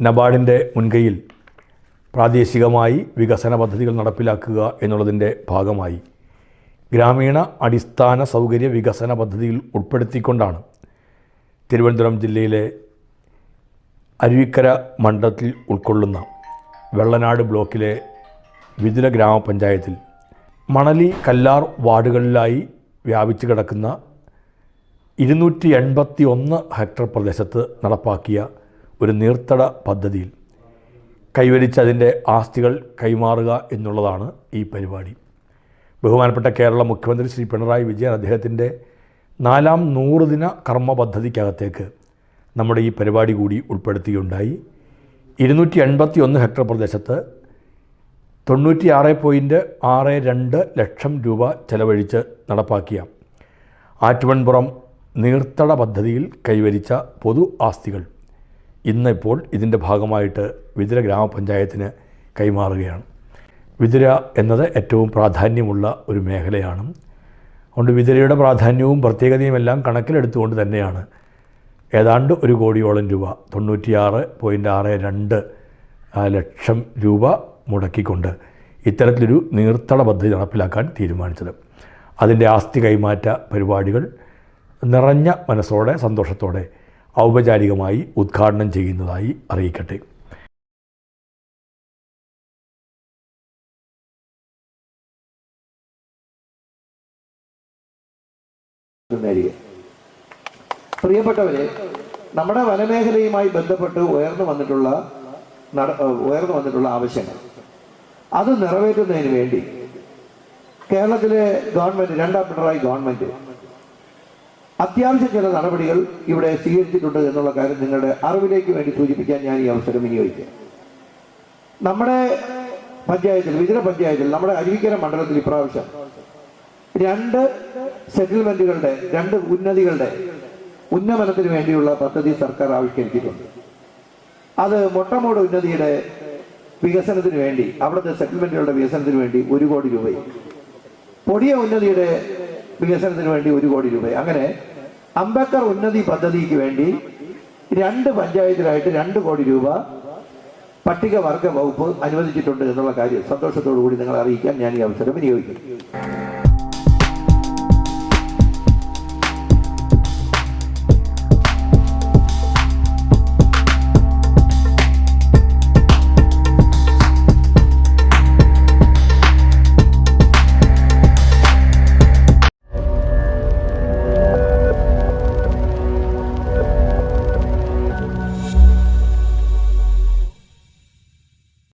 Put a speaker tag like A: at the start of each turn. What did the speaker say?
A: നബാർഡിന്റെ മുൻകൈയിൽ പ്രാദേശികമായി വികസന പദ്ധതികൾ നടപ്പിലാക്കുക എന്നുള്ളതിന്റെ ഭാഗമായി ഗ്രാമീണ അടിസ്ഥാന സൗകര്യ വികസന പദ്ധതിയിൽ ഉൾപ്പെടുത്തിക്കൊണ്ടാണ് തിരുവനന്തപുരം ജില്ലയിലെ അരുവിക്കര മണ്ഡലത്തിൽ ഉൾക്കൊള്ളുന്ന വെള്ളനാട് ബ്ലോക്കിലെ വിതുര ഗ്രാമപഞ്ചായത്തിൽ മണലി കല്ലാർ വാർഡുകളിലായി വ്യാപിച്ചു കിടക്കുന്ന ഇരുന്നൂറ്റി എൺപത്തി ഒന്ന് ഹെക്ടർ പ്രദേശത്ത് നടപ്പാക്കിയ ഒരു നീർത്തട പദ്ധതിയിൽ കൈവരിച്ചതിന്റെ ആസ്തികൾ കൈമാറുക എന്നുള്ളതാണ് ഈ പരിപാടി. ബഹുമാനപ്പെട്ട കേരള മുഖ്യമന്ത്രി ശ്രീ പിണറായി വിജയൻ അദ്ദേഹത്തിന്റെ നാലാം നൂറ് ദിന കർമ്മ പദ്ധതിക്കകത്തേക്ക് നമ്മുടെ ഈ പരിപാടി കൂടി ഉൾപ്പെടുത്തുകയുണ്ടായി. ഇരുന്നൂറ്റി എൺപത്തി ഒന്ന് ഹെക്ടർ പ്രദേശത്ത് തൊണ്ണൂറ്റി ആറ് പോയിന്റ് ആറ് രണ്ട് ലക്ഷം രൂപ ചെലവഴിച്ച് നടപ്പാക്കിയ ആറ്റുമൺപുറം നീർത്തട പദ്ധതിയിൽ കൈവരിച്ച പൊതു ആസ്തികൾ ഇന്നിപ്പോൾ ഇതിന്റെ ഭാഗമായിട്ട് വിതുര ഗ്രാമപഞ്ചായത്തിന് കൈമാറുകയാണ്. വിതുര എന്നത് ഏറ്റവും പ്രാധാന്യമുള്ള ഒരു മേഖലയാണ്. അതുകൊണ്ട് വിതുരയുടെ പ്രാധാന്യവും പ്രത്യേകതയുമെല്ലാം കണക്കിലെടുത്തുകൊണ്ട് തന്നെയാണ് ഏതാണ്ട് ഒരു കോടിയോളം രൂപ തൊണ്ണൂറ്റിയാറ് പോയിന്റ് ആറ് രണ്ട് ലക്ഷം രൂപ മുടക്കിക്കൊണ്ട് ഇത്തരത്തിലൊരു നീർത്തട പദ്ധതി നടപ്പിലാക്കാൻ തീരുമാനിച്ചത്. അതിന്റെ ആസ്തി കൈമാറ്റ പരിപാടികൾ നിറഞ്ഞ മനസ്സോടെ സന്തോഷത്തോടെ ഔപചാരികമായി ഉദ്ഘാടനം ചെയ്യുന്നതായി അറിയിക്കട്ടെ.
B: പ്രിയപ്പെട്ടവരെ നമ്മുടെ വനമേഖലയുമായി ബന്ധപ്പെട്ട് ഉയർന്നു വന്നിട്ടുള്ള നട- ഉയർന്നു വന്നിട്ടുള്ള ആവശ്യങ്ങൾ. അത് നിറവേറ്റുന്നതിന് വേണ്ടി കേരളത്തിലെ ഗവൺമെന്റ് രണ്ടാം പിണറായി ഗവൺമെന്റ് അത്യാവശ്യം ചില നടപടികൾ ഇവിടെ സ്വീകരിച്ചിട്ടുണ്ട് എന്നുള്ള കാര്യം നിങ്ങളുടെ അറിവിലേക്ക് വേണ്ടി സൂചിപ്പിക്കാൻ ഞാൻ ഈ അവസരം വിനിയോഗിക്കാം. നമ്മുടെ പഞ്ചായത്തിൽ വിജയ പഞ്ചായത്തിൽ നമ്മുടെ അരുവിക്കര മണ്ഡലത്തിൽ ഇപ്രാവശ്യം രണ്ട് സെറ്റിൽമെന്റുകളുടെ രണ്ട് ഉന്നതികളുടെ ഉന്നമനത്തിന് വേണ്ടിയുള്ള പദ്ധതി സർക്കാർ ആവിഷ്കരിച്ചിട്ടുണ്ട്. അത് മൊട്ടമോട് ഉന്നതിയുടെ വികസനത്തിന് വേണ്ടി അവിടുത്തെ സെറ്റിൽമെന്റുകളുടെ വികസനത്തിന് വേണ്ടി ഒരു കോടി രൂപയും പൊടിയ ഉന്നതിയുടെ വികസനത്തിന് വേണ്ടി ഒരു കോടി രൂപ. അങ്ങനെ അംബേദ്കർ ഉന്നതി പദ്ധതിക്ക് വേണ്ടി രണ്ട് പഞ്ചായത്തിലായിട്ട് രണ്ട് കോടി രൂപ പട്ടികവർഗ വകുപ്പ് അനുവദിച്ചിട്ടുണ്ട് എന്നുള്ള കാര്യം സന്തോഷത്തോടു കൂടി നിങ്ങളെ അറിയിക്കാൻ ഞാൻ ഈ അവസരം വിനിയോഗിക്കുന്നു.